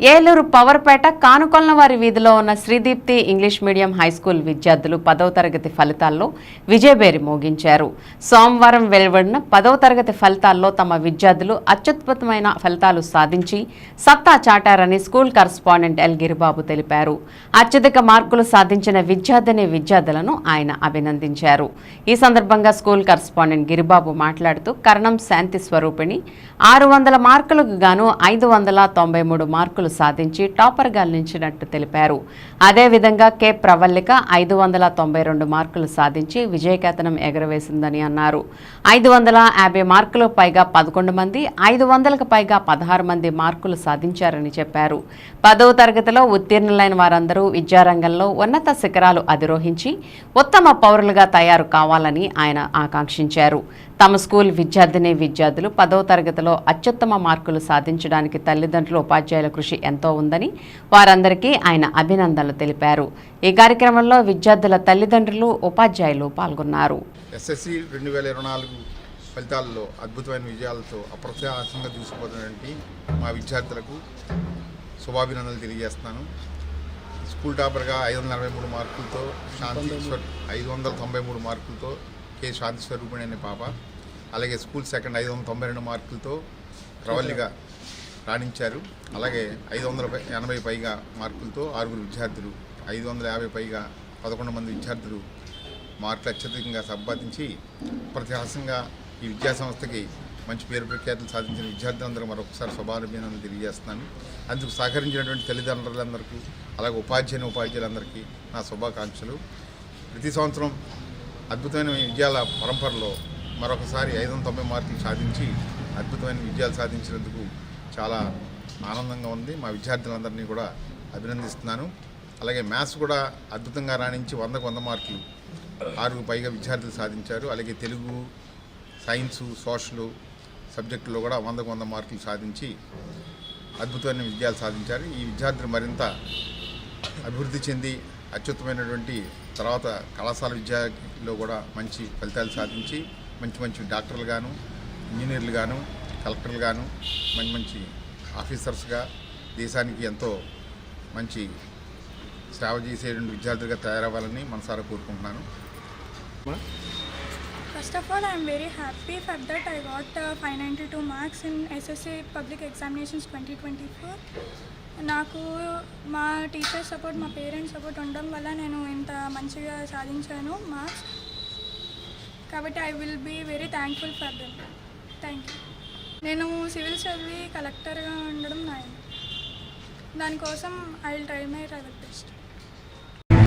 ఏలూరు పవర్పేట కానుకొలనవారి వీధిలో ఉన్న Sridipti English medium high school విద్యార్థులు పదవ తరగతి ఫలితాల్లో విజయబేరి మోగించారు. సోమవారం వెలువడిన పదవ తరగతి ఫలితాల్లో తమ విద్యార్థులు అత్యుత్పతమైన ఫలితాలు సాధించి సత్తా చాటారని స్కూల్ కరస్పాండెంట్ ఎల్ గిరిబాబు తెలిపారు. అత్యధిక మార్కులు సాధించిన విద్యార్థిని విద్యార్థులను ఆయన అభినందించారు. ఈ సందర్భంగా స్కూల్ కరస్పాండెంట్ గిరిబాబు మాట్లాడుతూ కరణం శాంతి స్వరూపిణి. ఆరు వందల మార్కులకు గాను ఐదు వందల తొంభై సాధించి టాపర్గా నిలిచినట్టు తెలిపారు. అదేవిధంగా కె. ప్రవల్లిక ఐదు వందల తొంభై రెండు మార్కులు సాధించి విజయకేతనం ఎగరవేసిందని అన్నారు. ఐదు వందల యాభై మార్కులు పైగా పదకొండు మంది ఐదు వందలకు పైగా పదహారు మంది మార్కులు సాధించారని చెప్పారు. పదవ తరగతిలో ఉత్తీర్ణులైన వారందరూ విద్యారంగంలో ఉన్నత శిఖరాలు అధిరోహించి ఉత్తమ పౌరులుగా తయారు కావాలని ఆయన ఆకాంక్షించారు. తమ స్కూల్ విద్యార్థిని విద్యార్థులు పదవ తరగతిలో అత్యుత్తమ మార్కులు సాధించడానికి తల్లిదండ్రులు ఉపాధ్యాయుల కృషి ఎంతో ఉందని వారందరికీ ఆయన అభినందనలు తెలిపారు. ఈ కార్యక్రమంలో విద్యార్థుల తల్లిదండ్రులు ఉపాధ్యాయులు పాల్గొన్నారు. ఎస్ఎస్సి రెండు వేల ఇరవై నాలుగు ఫలితాల్లో అద్భుతమైన విజయాలతో అప్రత్యాసంగా దూసుకుపోతున్నటువంటి మా విద్యార్థులకు శుభాభినందనలు తెలియజేస్తున్నాను. స్కూల్ టాపర్గా ఐదు వందల నలభై మూడు మార్కులతో శాంతి ఐదు వందల తొంభై మూడు మార్కులతో కె. శాంతి స్వరూపిణి అనే పాప అలాగే స్కూల్ సెకండ్ ఐదు వందల తొంభై రెండు మార్కులతో ప్రవల్లిగా రాణించారు. అలాగే ఐదు వందల ఎనభై పైగా మార్కులతో ఆరుగురు విద్యార్థులు ఐదు వందల యాభై పైగా పదకొండు మంది విద్యార్థులు మార్కులు అత్యధికంగా సంపాదించి ప్రతిహాసంగా ఈ విద్యా సంస్థకి మంచి పేరు ప్రఖ్యాతులు సాధించిన విద్యార్థులందరూ మరొకసారి శుభాభినందనలు తెలియజేస్తున్నాను. అందుకు సహకరించినటువంటి తల్లిదండ్రులందరికీ అలాగే ఉపాధ్యాయుని ఉపాధ్యాయులందరికీ నా శుభాకాంక్షలు. ప్రతి సంవత్సరం అద్భుతమైన విజయాల పరంపరలో మరొకసారి ఐదు వందల తొంభై మార్కులు సాధించి అద్భుతమైన విజయాలు సాధించినందుకు చాలా ఆనందంగా ఉంది. మా విద్యార్థులందరినీ కూడా అభినందిస్తున్నాను. అలాగే మ్యాథ్స్ కూడా అద్భుతంగా రాణించి వందకు వంద మార్కులు ఆరుకు పైగా విద్యార్థులు సాధించారు. అలాగే తెలుగు సైన్సు సోషల్ సబ్జెక్టులో కూడా వందకు వంద మార్కులు సాధించి అద్భుతమైన విజయాలు సాధించారు. ఈ విద్యార్థులు మరింత అభివృద్ధి చెంది అత్యుత్తమైనటువంటి తర్వాత కళాశాల విద్యలో కూడా మంచి ఫలితాలు సాధించి మంచి మంచి డాక్టర్లు గాను ఇంజనీర్లు గాను కలెక్టర్లు గాను మంచి మంచి ఆఫీసర్స్గా దేశానికి ఎంతో మంచి సేవ చేసేటువంటి విద్యార్థులుగా తయారవ్వాలని మనసారా కోరుకుంటున్నాను. First of all I'm very happy for that I got five ninety two marks in SSC public examinations twenty twenty four నాకు మా టీచర్ సపోర్ట్ మా పేరెంట్స్ సపోర్ట్ ఉండడం వల్ల నేను ఇంత మంచిగా సాధించాను మార్క్స్ కాబట్టి I will be very thankful for them thank you నేను సివిల్ చదివి కలెక్టర్గా ఉండడం నా దానికోసం I will try my try best